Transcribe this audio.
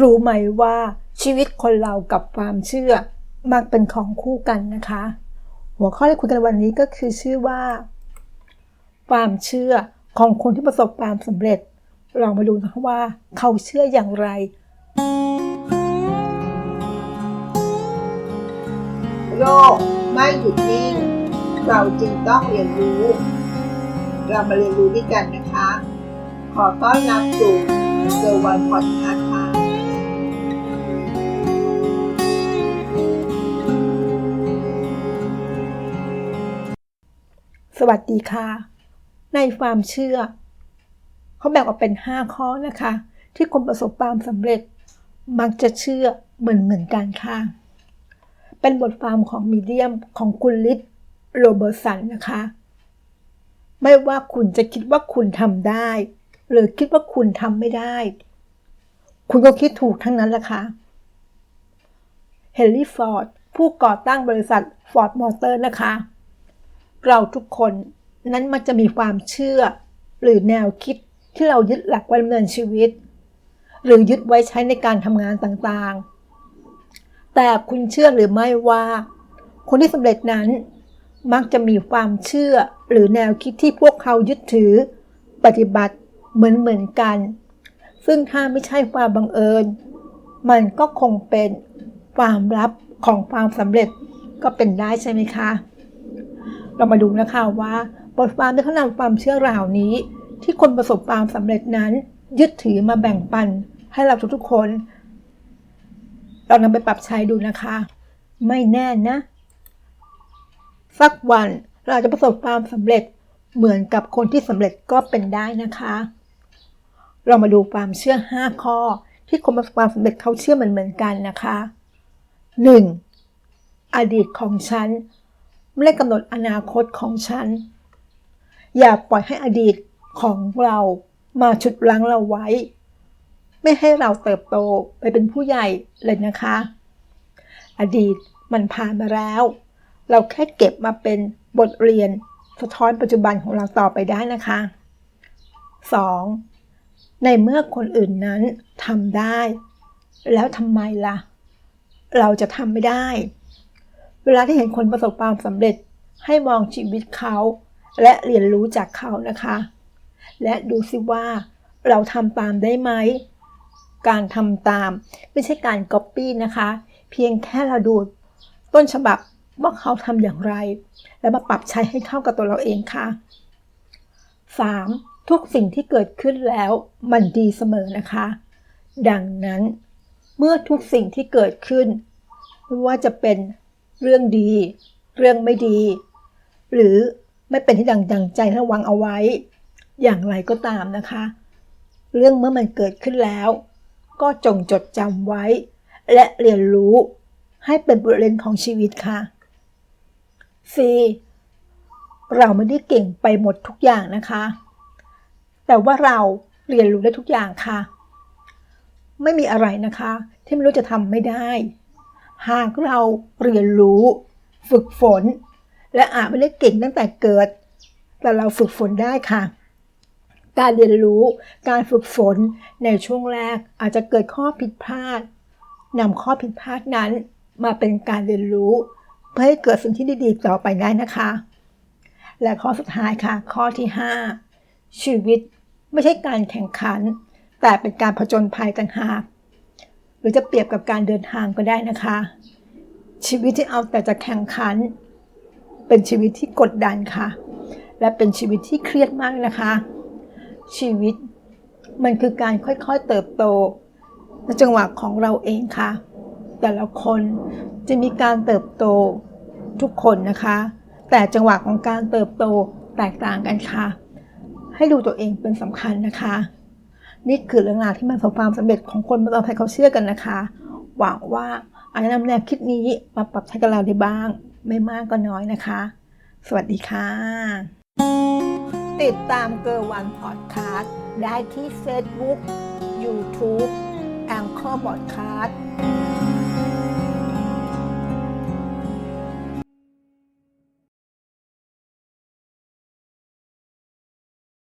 รู้ไหมว่าชีวิตคนเรากับความเชื่อ มักเป็นของคู่กันนะคะ หัวข้อที่คุยกันวันนี้ก็คือชื่อว่า ความเชื่อของคนที่ประสบความสำเร็จ ลองมาดูนะคะว่า เขาเชื่ออย่างไร โลกไม่หยุดนิ่ง เราจรึงต้องเรียนรู้ เรามาเรียนรู้ด้วยกันนะคะ ขอต้อนรับสู่เซอร์วันพอดคาส์ค่ะ สวัสดีค่ะ ในความเชื่อ เขาแบ่งออกเป็น 5 ข้อนะคะ ที่คนประสบความสำเร็จ มักจะเชื่อเหมือนเหมือนกันค่ะ เป็นบทความของมีเดียมของคุณลิศโรเบอร์สันนะคะ ไม่ว่าคุณจะคิดว่าคุณทำได้ หรือคิดว่าคุณทำไม่ได้ คุณก็คิดถูกทั้งนั้นละค่ะเฮนรี่ฟอร์ดผู้ก่อตั้งบริษัทฟอร์ดมอเตอร์นะคะ เราทุกคนนั้นมันจะมีความเชื่อ หรือแนวคิดที่เรายึดหลักไว้ดำเนินชีวิต หรือยึดไว้ใช้ในการทำงานต่างๆ แต่คุณเชื่อหรือไม่ว่า คนที่สำเร็จนั้น มักจะมีความเชื่อหรือแนวคิดที่พวกเขายึดถือ ปฏิบัติเหมือนเหมือนๆกัน ซึ่งถ้าไม่ใช่ความบังเอิญ มันก็คงเป็นความลับของความสำเร็จก็เป็นได้ใช่ไหมคะ เรามาดูนะคะว่าบทความได้เขานำความเชื่อเหล่านี้ ที่คนประสบความสำเร็จนั้น ยึดถือมาแบ่งปันให้เราทุกๆคน เรานำไปปรับใช้ดูนะคะ ไม่แน่นะ สักวันเราจะประสบความสำเร็จเหมือนกับคนที่สำเร็จก็เป็นได้นะคะ เรามาดูความเชื่อ 5 ข้อ ที่คนประสบความสำเร็จเขาเชื่อเหมือนเหมือนกันนะคะ 1. อดีตของฉัน ไม่ได้กำหนดอนาคตของฉัน อย่าปล่อยให้อดีตของเรามาฉุดรั้งเราไว้ ไม่ให้เราเติบโตไปเป็นผู้ใหญ่เลยนะคะ อดีตมันผ่านมาแล้ว เราแค่เก็บมาเป็นบทเรียนสะท้อนปัจจุบันของเราต่อไปได้นะคะ 2. ในเมื่อคนอื่นนั้นทำได้ แล้วทำไมล่ะ เราจะทำไม่ได้ เวลาที่เห็นคนประสบความสำเร็จให้มองชีวิตเขา และเรียนรู้จากเขานะคะ และดูสิว่าเราทำตามได้ไหม การทำตามไม่ใช่การก๊อปปี้นะคะ เพียงแค่เราดูต้นฉบับว่าเขาทำอย่างไร แล้วมาปรับใช้ให้เข้ากับตัวเราเองค่ะ 3. ทุกสิ่งที่เกิดขึ้นแล้วมันดีเสมอนะคะ ดังนั้น เมื่อทุกสิ่งที่เกิดขึ้นไม่ว่าจะเป็น เรื่องดี เรื่องไม่ดี หรือไม่เป็นที่ดังดังใจราหวังเอาไว้ อย่างไรก็ตามนะคะ เรื่องเมื่อมันเกิดขึ้นแล้ว ก็จงจดจำไว้ และเรียนรู้ให้เป็นบทเรียนของชีวิตค่ะ 4. เราไม่ได้เก่งไปหมดทุกอย่างนะคะ แต่ว่าเราเรียนรู้ได้ทุกอย่างค่ะ ไม่มีอะไรนะคะ ที่ไม่รู้จะทำไม่ได้ หากเราเรียนรู้ ฝึกฝน และอาจไม่ได้เก่งตั้งแต่เกิด แต่เราฝึกฝนได้ค่ะ การเรียนรู้การฝึกฝนในช่วงแรกอาจจะเกิดข้อผิดพลาดนำข้อผิดพลาดนั้นมาเป็นการเรียนรู้ เพื่อให้เกิดสิ่งที่ดีๆต่อไปได้นะคะ และข้อสุดท้ายค่ะ ข้อที่ 5 ชีวิตไม่ใช่การแข่งขัน แต่เป็นการผจญภัยต่างหาก หรือจะเปรียบกับการเดินทางก็ได้นะคะ ชีวิตที่เอาแต่จะแข่งขัน เป็นชีวิตที่กดดันค่ะ และเป็นชีวิตที่เครียดมากนะคะ ชีวิตมันคือการค่อยๆเติบโตในจังหวะของเราเองค่ะ แต่ละคนจะมีการเติบโตทุกคนนะคะ แต่จังหวะของการเติบโตแตกต่างกันค่ะ ให้ดูตัวเองเป็นสำคัญนะคะ นี่คือเรื่องราวที่มันประสบความสำเร็จของคนเราให้เขาเชื่อกันนะคะ หวังว่าอาจจะนำแนวคิดนี้มาปรับใช้กับเราได้บ้าง ไม่มากก็น้อยนะคะ สวัสดีค่ะ ติดตามเกอร์วันพอดคาสต์ได้ที่เฟซบุ๊กยูทูบแองเกอร์บอดคาสต์